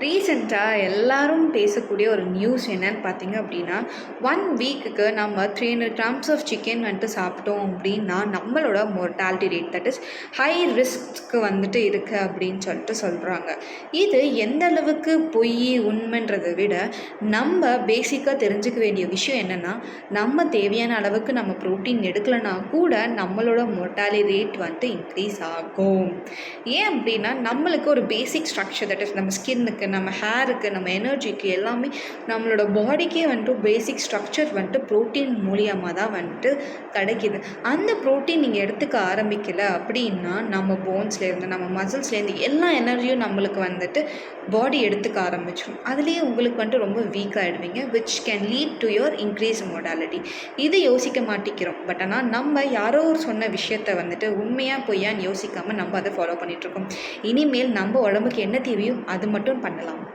ரீசெண்டாக எல்லாரும் பேசக்கூடிய ஒரு நியூஸ் என்னன்னு பார்த்தீங்க அப்படின்னா ஒன் வீக்குக்கு நம்ம three hundred grams of chicken வந்துட்டு சாப்பிட்டோம் அப்படின்னா நம்மளோட mortality rate that is high risk வந்துட்டு இருக்குது அப்படின்னு சொல்லிட்டு சொல்கிறாங்க இது எந்த அளவுக்கு பொய் உண்மைன்றதை விட நம்ம பேசிக்காக தெரிஞ்சுக்க வேண்டிய விஷயம் என்னென்னா நம்ம தேவையான அளவுக்கு நம்ம ப்ரோட்டீன் எடுக்கலைன்னா கூட நம்மளோட மொர்டாலிட்டி ரேட் வந்துட்டு இன்க்ரீஸ் ஆகும். ஏன் அப்படின்னா நம்மளுக்கு ஒரு பேசிக் ஸ்ட்ரக்சர் தட் இஸ் நம்ம ஸ்கின்னுக்கு நம்ம ஹேருக்கு நம்ம எனர்ஜிக்கு எல்லாமே நம்மளோட பாடிக்கே வந்துட்டு பேசிக் ஸ்ட்ரக்சர் வந்துட்டு ப்ரோட்டீன் மூலியமாக தான் வந்துட்டு கிடைக்கிது. அந்த ப்ரோட்டீன் நீங்கள் எடுத்துக்க ஆரம்பிக்கலை அப்படின்னா நம்ம போன்ஸ்லேருந்து நம்ம மசில்ஸ்லேருந்து எல்லா எனர்ஜியும் நம்மளுக்கு வந்துட்டு பாடி எடுத்துக்க ஆரம்பிச்சிடும் அதுலேயே உங்களுக்கு வந்துட்டு ரொம்ப weak ஆகிடுவீங்க which can lead to your increase mortality இது யோசிக்க மாட்டேங்கிறோம் பட் ஆனால் நம்ம யாரோ ஒரு சொன்ன விஷயத்த வந்துட்டு உண்மையாக பொய்யான்னு யோசிக்காமல் நம்ம அதை ஃபாலோ பண்ணிகிட்ருக்கோம் இனிமேல் நம்ம உடம்புக்கு என்ன தேவையோ அது மட்டும் பண்ணலாம்